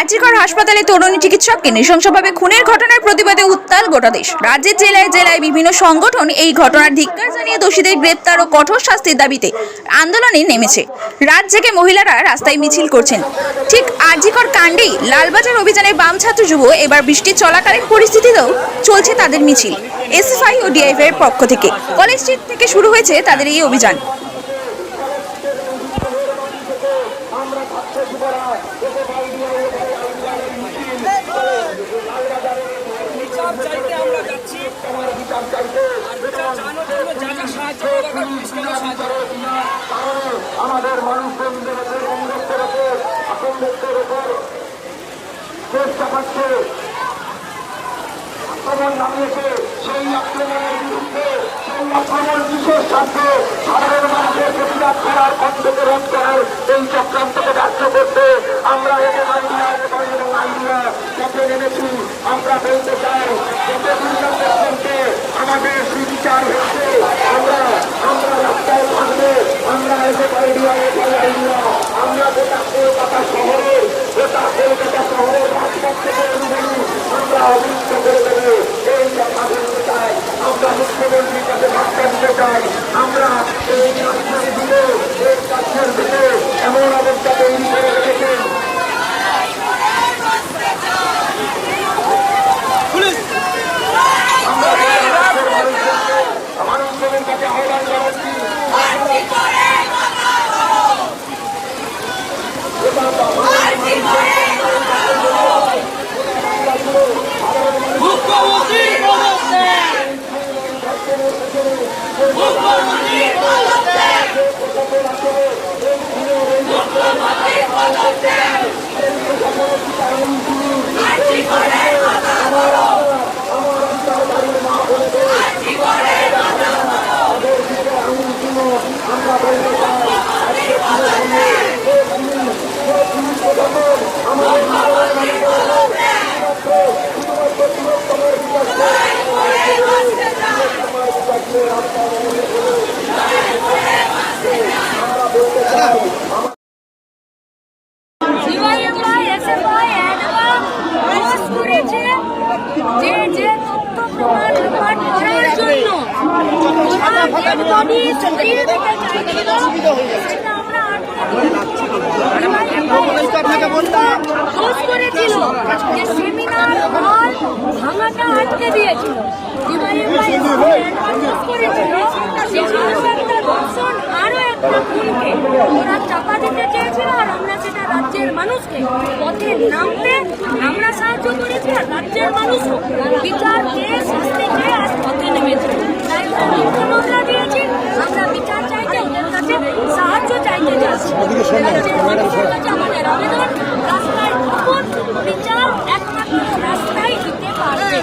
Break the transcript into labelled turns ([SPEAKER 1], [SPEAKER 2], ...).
[SPEAKER 1] আজিকর হাসপাতালে তরুণী চিকিৎসককে নৃশংসভাবে খুনের ঘটনার প্রতিবাদে উত্তাল গোটা দেশ। রাজ্যের জেলায় জেলায় বিভিন্ন সংগঠন এই ঘটনার ধিক্কার জানিয়ে দোষীদের গ্রেপ্তার ও কঠোর শাস্তির দাবিতে আন্দোলনে নেমেছে। রাত জেগে মহিলারা রাস্তায় মিছিল করছেন। ঠিক আজিকর কাণ্ডেই লালবাজার অভিযানের বাম ছাত্র যুব এবার বৃষ্টি চলাকালীন পরিস্থিতিতেও চলছে তাদের মিছিল। এসএফআই ও ডিআইএফ এর পক্ষ থেকে। কলেজ স্ট্রিট থেকে শুরু হয়েছে তাদের এই অভিযান।
[SPEAKER 2] বিচার চাইতে আমরা যাচ্ছি। আর বিচার চানোর জন্য যা যা সাহায্য করা দরকার পুলিশকে আমরা সাহায্য করব।
[SPEAKER 3] আমাদের মানুষজনদের উপর বন্ধুত্বের উপর আসন্দের উপর চেষ্টা করছে আক্রমণ নামিয়েছে সেই আক্রমণের আক্রমণ বিশেষ স্বার্থে সাধারণ মানুষের প্রতিবাদ করার খণ্ডকে রোধ করার এই চক্রান্তকে ব্যর্থ করতে আমরা এতে আইডিয়া এবং আইডিয়া পথে নেমেছি, আমরা বলতে চাই আমাদের সুবিচার হচ্ছে আমরা আমরা রাস্তায় থাকব, আমরা গোটা কলকাতা শহরে, গোটা কলকাতা শহরে রাজপথ থেকে অনুযায়ী আমরা অভিযুক্ত মুখ্যমন্ত্রীর কাছে দিতে চাই।
[SPEAKER 4] তথ্য প্রমাণ করার করেছিল খুনকে দিতে চেয়েছিল আর আমরা সেটা রাজ্যের মানুষকে পথে নামতে আমরা সাহায্য রাজ্যের মানুষও বিচার চেয়ে শাস্তি চেয়ে আজ পথে নেমেছে। তাই অনেকটা সাহায্য চাইতে যাচ্ছি। মানুষের কাছে আমাদের রাস্তায় পারবে।